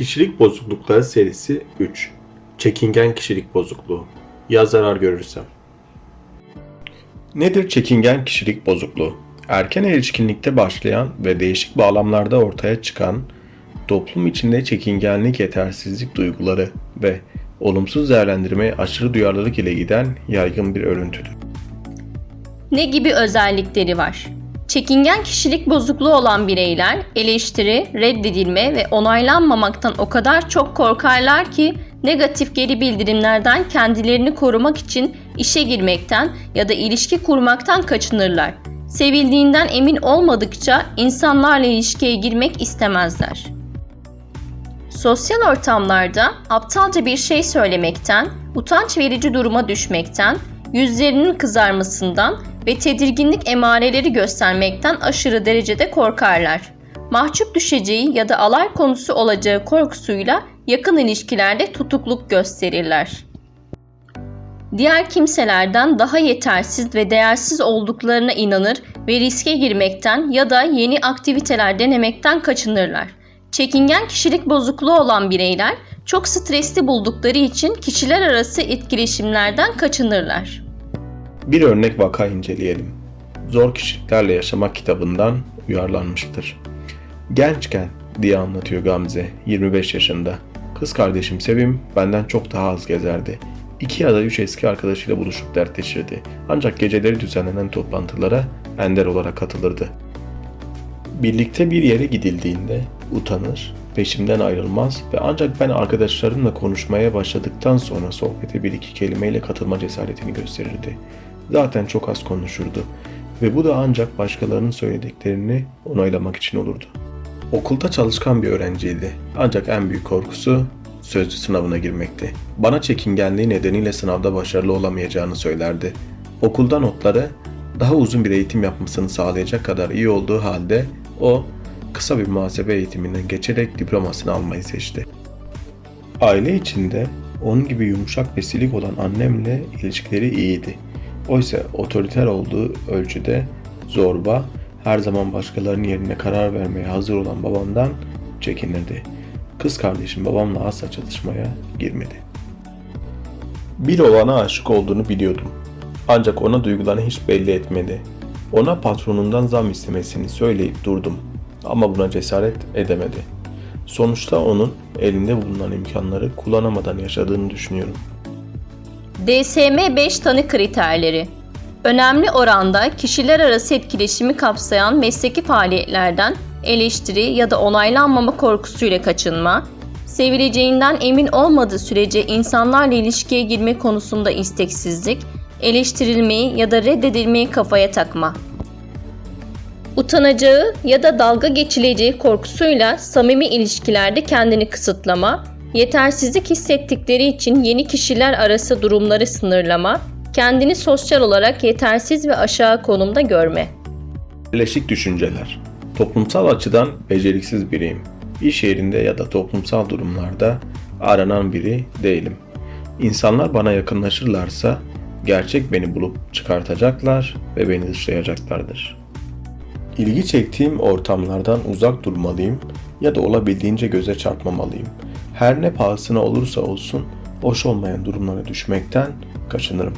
Kişilik bozuklukları serisi 3. Çekingen kişilik bozukluğu. Ya zarar görürsem. Nedir çekingen kişilik bozukluğu? Erken erişkinlikte başlayan ve değişik bağlamlarda ortaya çıkan toplum içinde çekingenlik, yetersizlik duyguları ve olumsuz değerlendirmeye aşırı duyarlılık ile giden yaygın bir örüntüdür. Ne gibi özellikleri var? Çekingen kişilik bozukluğu olan bireyler eleştiri, reddedilme ve onaylanmamaktan o kadar çok korkarlar ki negatif geri bildirimlerden kendilerini korumak için işe girmekten ya da ilişki kurmaktan kaçınırlar. Sevildiğinden emin olmadıkça insanlarla ilişkiye girmek istemezler. Sosyal ortamlarda aptalca bir şey söylemekten, utanç verici duruma düşmekten, yüzlerinin kızarmasından ve tedirginlik emareleri göstermekten aşırı derecede korkarlar. Mahcup düşeceği ya da alay konusu olacağı korkusuyla yakın ilişkilerde tutukluk gösterirler. Diğer kimselerden daha yetersiz ve değersiz olduklarına inanır ve riske girmekten ya da yeni aktiviteler denemekten kaçınırlar. Çekingen kişilik bozukluğu olan bireyler çok stresli buldukları için kişiler arası etkileşimlerden kaçınırlar. Bir örnek vaka inceleyelim. Zor Kişiliklerle Yaşamak kitabından uyarlanmıştır. Gençken diye anlatıyor Gamze, 25 yaşında. Kız kardeşim Sevim benden çok daha az gezerdi. İki ya da üç eski arkadaşıyla buluşup dertleşirdi. Ancak geceleri düzenlenen toplantılara ender olarak katılırdı. Birlikte bir yere gidildiğinde utanır, peşimden ayrılmaz ve ancak ben arkadaşlarımla konuşmaya başladıktan sonra sohbete bir iki kelimeyle katılma cesaretini gösterirdi. Zaten çok az konuşurdu ve bu da ancak başkalarının söylediklerini onaylamak için olurdu. Okulda çalışkan bir öğrenciydi. Ancak en büyük korkusu sözlü sınavına girmekti. Bana çekingenliği nedeniyle sınavda başarılı olamayacağını söylerdi. Okulda notları daha uzun bir eğitim yapmasını sağlayacak kadar iyi olduğu halde o kısa bir muhasebe eğitiminden geçerek diplomasını almayı seçti. Aile içinde onun gibi yumuşak ve silik olan annemle ilişkileri iyiydi. Oysa otoriter olduğu ölçüde zorba, her zaman başkalarının yerine karar vermeye hazır olan babamdan çekinirdi. Kız kardeşim babamla asla çatışmaya girmedi. Bir olana aşık olduğunu biliyordum. Ancak ona duygularını hiç belli etmedi. Ona patronundan zam istemesini söyleyip durdum. Ama buna cesaret edemedi. Sonuçta onun elinde bulunan imkanları kullanamadan yaşadığını düşünüyorum. DSM 5 tanı kriterleri Önemli oranda kişiler arası etkileşimi kapsayan mesleki faaliyetlerden eleştiri ya da onaylanmama korkusuyla kaçınma, sevileceğinden emin olmadığı sürece insanlarla ilişkiye girme konusunda isteksizlik, eleştirilmeyi ya da reddedilmeyi kafaya takma. Utanacağı ya da dalga geçileceği korkusuyla samimi ilişkilerde kendini kısıtlama, yetersizlik hissettikleri için yeni kişiler arası durumları sınırlama, kendini sosyal olarak yetersiz ve aşağı konumda görme. Birleşik düşünceler. Toplumsal açıdan beceriksiz biriyim. İş yerinde ya da toplumsal durumlarda aranan biri değilim. İnsanlar bana yakınlaşırlarsa gerçek beni bulup çıkartacaklar ve beni dışlayacaklardır. İlgi çektiğim ortamlardan uzak durmalıyım ya da olabildiğince göze çarpmamalıyım. Her ne pahasına olursa olsun hoş olmayan durumlara düşmekten kaçınırım.